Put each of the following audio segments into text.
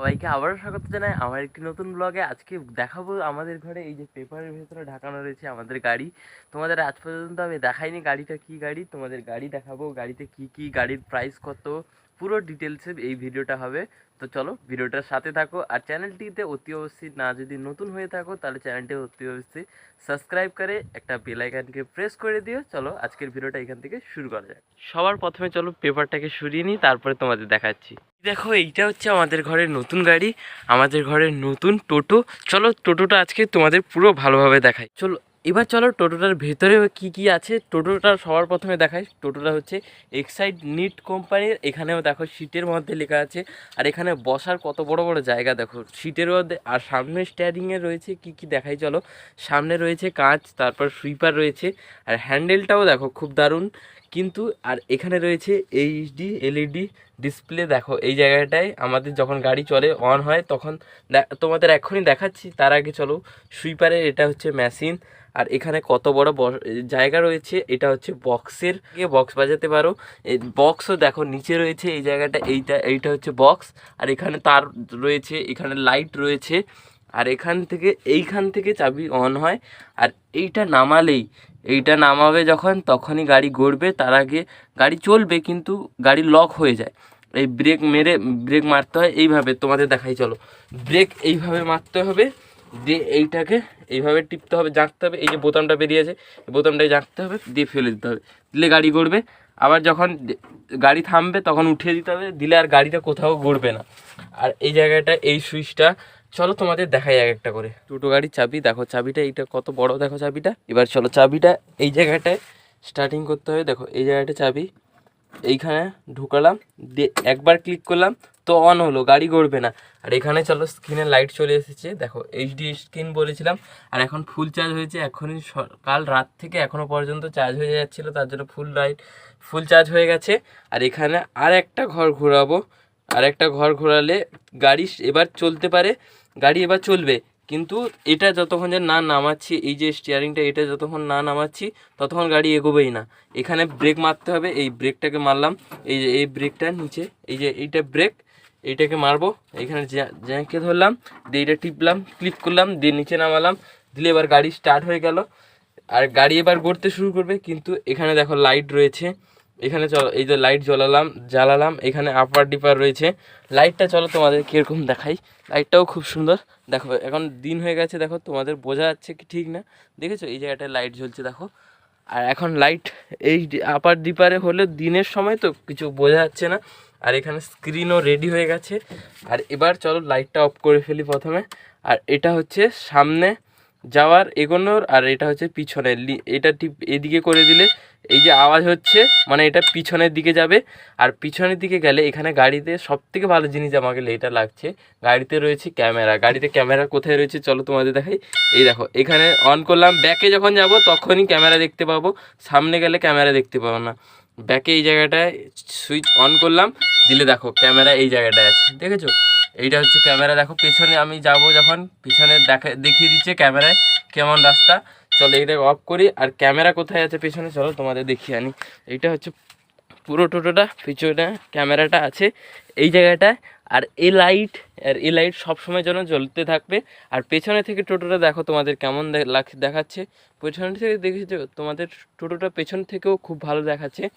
সবাইকে আবারও স্বাগত জানাই আমার একটি নতুন ব্লগে। আজকে দেখাবো আমাদের ঘরে এই যে পেপারের ভেতরে ঢাকানো রয়েছে আমাদের গাড়ি। তোমাদের আজ পর্যন্ত আমি দেখাইনি গাড়িটা কি গাড়ি। তোমাদের গাড়ি দেখাবো। গাড়িতে কি কি গাড়ির প্রাইস কত? পুরো ডিটেলসে এই ভিডিওটা হবে। তো চলো ভিডিওটার সাথে থাকো আর চ্যানেলটিতে অতি অবশ্যই না যদি নতুন হয়ে থাকো, তাহলে চ্যানেলটি অতি অবশ্যই সাবস্ক্রাইব করে একটা বেল আইকনকে প্রেস করে দিও। চলো আজকের ভিডিওটা এখান থেকে শুরু করা যাক। সবার প্রথমে চলো পেপারটাকে সরিয়ে নিই, তারপরে তোমাদের দেখাচ্ছি। দেখো, এইটা হচ্ছে আমাদের ঘরের নতুন গাড়ি, আমাদের ঘরের নতুন টোটো। চলো টোটোটা আজকে তোমাদের পুরো ভালোভাবে দেখাই। চলো এবার চলো টোটোটার ভেতরে কি কি আছে? টোটোটার সবার প্রথমে দেখাই। টোটোটা হচ্ছে এক্সাইড নিট কোম্পানির এখানেও দেখো সিটের মধ্যে লেখা আছে। আর এখানে বসার কত বড় বড় জায়গা দেখো। সিটের মধ্যে আর সামনে স্ট্যারিংয়ে রয়েছে কি কি দেখাই চলো। সামনে রয়েছে কাঁচ, তারপর সুইপার রয়েছে। আর হ্যান্ডেলটাও দেখো খুব দারুণ। কিন্তু আর এখানে রয়েছে এইচডি এলইডি ডিসপ্লে দেখো, এই জায়গাটায় আমাদের যখন গাড়ি চলে অন হয়, তখন তোমাদের এখনই দেখাচ্ছি। তার আগে চলো সুইপারের এটা হচ্ছে মেশিন আর এখানে কত বড় জায়গা রয়েছে, এটা হচ্ছে বক্সের বক্স বাজাতে পারো। বক্সও দেখো, নিচে রয়েছে এই জায়গাটা, এইটা এইটা হচ্ছে বক্স আর এখানে তার রয়েছে, এখানে লাইট রয়েছে। আর এখান থেকে, এইখান থেকে চাবি অন হয়। আর এইটা নামালেই এইটা নামাবে যখন, তখনই গাড়ি গড়বে, তার আগে গাড়ি চলবে, কিন্তু গাড়ি লক হয়ে যায়। এই ব্রেক মেরে ব্রেক মারতে হয়, এইভাবে তোমাদের দেখাই, চলো। ব্রেক এইভাবে মারতে হবে, দিয়ে এইটাকে এইভাবে টিপতে হবে, জাঁকতে হবে। এই যে বোতামটা বেরিয়েছে এই বোতামটাকে জাঁকতে হবে, দিয়ে ফেলে দিতে হবে। দিলে গাড়ি গড়বে। আবার যখন গাড়ি থামবে, তখন উঠিয়ে দিতে হবে। দিলে আর গাড়িটা কোথাও গড়বে না। আর এই জায়গাটা, এই সুইচটা চলো তোমাদের দেখাই এক একটা করে। টোটো গাড়ির চাবি, দেখো চাবিটা এইটা কত বড়, দেখো চাবিটা। এবার চলো চাবিটা এই জায়গাটায় স্টার্টিং করতে হবে। দেখো এই জায়গাটা চাবি, এইখানে ঢুকালাম, দিয়ে একবার ক্লিক করলাম, তো অন হলো, গাড়ি গড়বে না। আর এখানে চলো স্ক্রিনে লাইট চলে এসেছে। দেখো এইচডি স্ক্রিন বলেছিলাম, আর এখন ফুল চার্জ হয়েছে। এখনই কাল রাত থেকে এখনও পর্যন্ত চার্জ হয়ে যাচ্ছিল, তার জন্য ফুল লাইট ফুল চার্জ হয়ে গেছে। আর এখানে আর একটা ঘর ঘোরাবো আর একটা ঘর ঘোরালে গাড়ি এবার চলতে পারে, গাড়ি এবার চলবে। কিন্তু এটা যতক্ষণ যে না নামাচ্ছি, এই যে স্টিয়ারিংটা এটা যতক্ষণ না নামাচ্ছি, ততক্ষণ গাড়ি এগোবেই না। এখানে ব্রেক মারতে হবে, এই ব্রেকটাকে মারলাম। এই যে, এই ব্রেকটা নিচে, এই যে, এইটা ব্রেক এইটাকে মারবো। এখানে জ্যা- জ্যাঁকে ধরলাম, দিয়ে এইটা টিপলাম ক্লিক করলাম, দিয়ে নিচে নামালাম। দিলে এবার গাড়ি স্টার্ট হয়ে গেল। আর গাড়ি এবার গড়তে শুরু করবে, কিন্তু এখানে দেখো লাইট রয়েছে। এখানে চলো, এই যে লাইট জ্বালালাম জ্বালালাম, এখানে আপার ডিপার রয়েছে। লাইটটা চলো তোমাদের কীরকম দেখাই। লাইটটাও খুব সুন্দর। দেখো, এখন দিন হয়ে গেছে, দেখো, তোমাদের বোঝা যাচ্ছে কি ঠিক না? দেখেছ? এই জায়গাটায় লাইট জ্বলছে, দেখো। আর এখন লাইট এই আপার ডিপারে হলে দিনের সময় তো কিছু বোঝা যাচ্ছে না। আর এখানে স্ক্রিনও রেডি হয়ে গেছে। আর এবার চলো লাইটটা অফ করে ফেলি প্রথমে। আর এটা হচ্ছে সামনে যাওয়ার এগোনোর, আর এটা হচ্ছে পিছনে এটা টিপ এদিকে করে দিলে এই যে আওয়াজ হচ্ছে মানে এটা পিছনের দিকে যাবে। আর পিছনের দিকে গেলে এখানে গাড়িতে সব থেকে ভালো জিনিস আমাকে এটা লাগছে, গাড়িতে রয়েছে ক্যামেরা। গাড়িতে ক্যামেরা কোথায় রয়েছে চলো তোমাদের দেখাই। এই দেখো, এখানে অন করলাম ব্যাকে যখন যাব তখনই ক্যামেরা দেখতে পাবো, সামনে গেলে ক্যামেরা দেখতে পাবো না। ব্যাকে এই জায়গাটায় সুইচ অন করলাম, দিলে দেখো ক্যামেরা এই জায়গাটায় আছে, দেখেছ? এইটা হচ্ছে ক্যামেরা, দেখো পেছনে আমি যাব যখন, পিছনে দেখা, দেখিয়ে দিচ্ছে ক্যামেরায় কেমন রাস্তা। চলো এইটাকে অফ করি। আর ক্যামেরা কোথায় আছে পিছনে? চলো তোমাদের দেখিয়ে আনি। এইটা হচ্ছে পুরো টোটোটা, পিছনে ক্যামেরাটা আছে। এই জায়গাটায় আর এই লাইট আর এই লাইট সবসময় যেন জ্বলতে থাকবে। আর পেছনে থেকে টোটোটা দেখো তোমাদের কেমন দেখাচ্ছে। পেছন থেকে দেখেছ তোমাদের টোটোটা পেছন থেকেও খুব ভালো দেখাচ্ছে।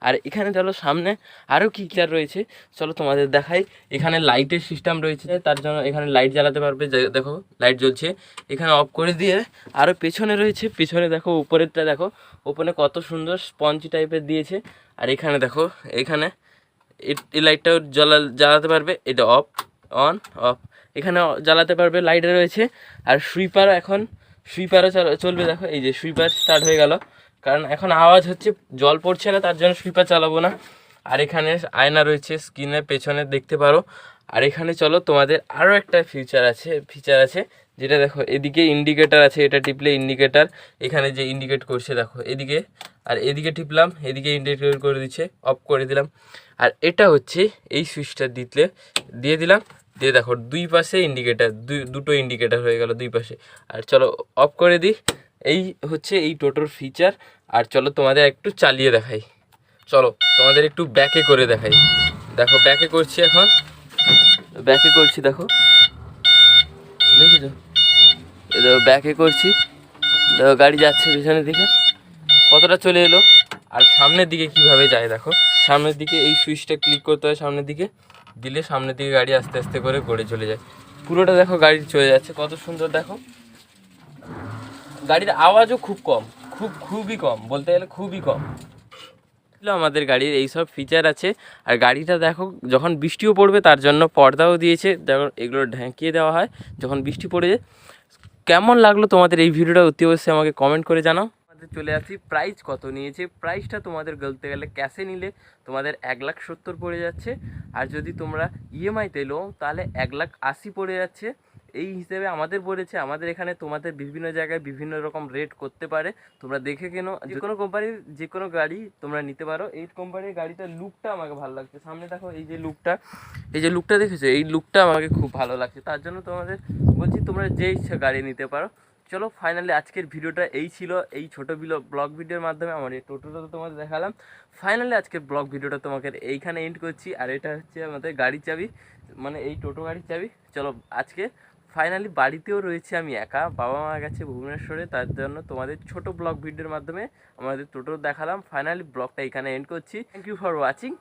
আর এখানে চলো সামনে আরও কী কী আর রয়েছে, চলো তোমাদের দেখাই। এখানে লাইটের সিস্টেম রয়েছে, তার জন্য এখানে লাইট জ্বালাতে পারবে। দেখো লাইট জ্বলছে। এখানে অফ করে দিয়ে আরও পেছনে রয়েছে। পেছনে দেখো, উপরেরটা দেখো, ওপরে কত সুন্দর স্পঞ্জ টাইপের দিয়েছে। আর এখানে দেখো, এখানে এ- এই লাইটটাও জ্বালা, জ্বালাতে পারবে, এটা অফ অন অফ এখানে জ্বালাতে পারবে লাইটে রয়েছে। আর সুইপার এখন সুইপারও চলবে, দেখো, এই যে সুইপার স্টার্ট হয়ে গেল। কারণ এখন আওয়াজ হচ্ছে, জল পড়ছে না, তার জন্য সুইপার চালাবো না। আর এখানে আয়না রয়েছে স্ক্রিনের পেছনে দেখতে পারো। আর এখানে চলো, তোমাদের আরও একটা ফিউচার আছে ফিচার আছে যেটা দেখো, এদিকে ইন্ডিকেটার আছে, এটা টিপলে ইন্ডিকেটার এখানে যে ইন্ডিকেট করছে, দেখো, এদিকে, আর এদিকে টিপলাম, এদিকে ইন্ডিকেট করে দিচ্ছে অফ করে দিলাম, আর এটা হচ্ছে এই সুইচটা দিলে, দিয়ে দিলাম, দিয়ে দেখো, দুই পাশে ইন্ডিকেটার দুটো ইন্ডিকেটার হয়ে গেল দুই পাশে, আর চলো অফ করে দিই, এই হচ্ছে এই টোটোর ফিচার আর চলো তোমাদের একটু চালিয়ে দেখাই, চলো তোমাদের একটু ব্যাকে করে দেখাই, দেখো ব্যাকে করছি এখন ব্যাকে করছি, দেখো দেখো ব্যাকে করছি। দেখো, গাড়ি যাচ্ছে পিছনের দিকে। কতটা চলে এলো? আর সামনের দিকে কীভাবে যায় দেখো? সামনের দিকে এই সুইচটা ক্লিক করতে হয় সামনের দিকে। দিলে সামনের দিকে গাড়ি আস্তে আস্তে করে গড়ে চলে যায়। পুরোটা দেখো গাড়ি চলে যাচ্ছে। কত সুন্দর দেখো। গাড়ির আওয়াজও খুব কম। খুব, খুবই কম। বলতে গেলে খুবই কম। আমাদের গাড়ির এইসব ফিচার আছে। আর গাড়িটা দেখো, যখন বৃষ্টিও পড়বে তার জন্য পর্দাও দিয়েছে। যখন এগুলো ঢেকিয়ে দেওয়া হয়, যখন বৃষ্টি পড়ে কেমন লাগল তোমাদের এই ভিডিওটা? অতি অবশ্যই আমাকে কমেন্ট করে জানাও। আমাদের চলে আসি প্রাইস কত নিয়েছে? প্রাইসটা তোমাদের বলতে গেলে ক্যাশে নিলে তোমাদের এক লাখ সত্তর পড়ে যাচ্ছে। আর যদি তোমরা ইএমআইতে লো, তাহলে এক লাখ আশি পড়ে যাচ্ছে। এই হিসেবে আমাদের পড়েছে আমাদের এখানে তোমাদের বিভিন্ন জায়গায় বিভিন্ন রকম রেট করতে পারে। তোমরা দেখে কেন, যে কোনো কোম্পানির যে কোনো গাড়ি তোমরা নিতে পারো। এই কোম্পানির গাড়িটার লুকটা আমাকে ভালো লাগছে। সামনে দেখো এই যে লুকটা এই যে লুকটা দেখেছ? এই লুকটা আমাকে খুব ভালো লাগছে। তার জন্য তোমাদের বলছি, তোমরা যে ইচ্ছা গাড়ি নিতে পারো। চলো ফাইনালি আজকের ভিডিওটা এই ছিল। এই ছোটো ব্লগ ভিডিওর মাধ্যমে আমার এই টোটোটা তো তোমাদের দেখালাম। ফাইনালি আজকের ব্লগ ভিডিওটা তোমাকে এইখানে এন্ড করছি। আর এটা হচ্ছে আমাদের গাড়ির চাবি। মানে এই টোটো গাড়ির চাবি। চলো, আজকে ফাইনালি বাড়িতেও রয়েছে আমি একা। বাবা মা গেছে ভুবনেশ্বরে, তার জন্য তোমাদের ছোট ব্লগ ভিডিওর মাধ্যমে আমাদের টোটো দেখালাম। ফাইনালি ব্লগটা এখানে এন্ড করছি। Thank you for watching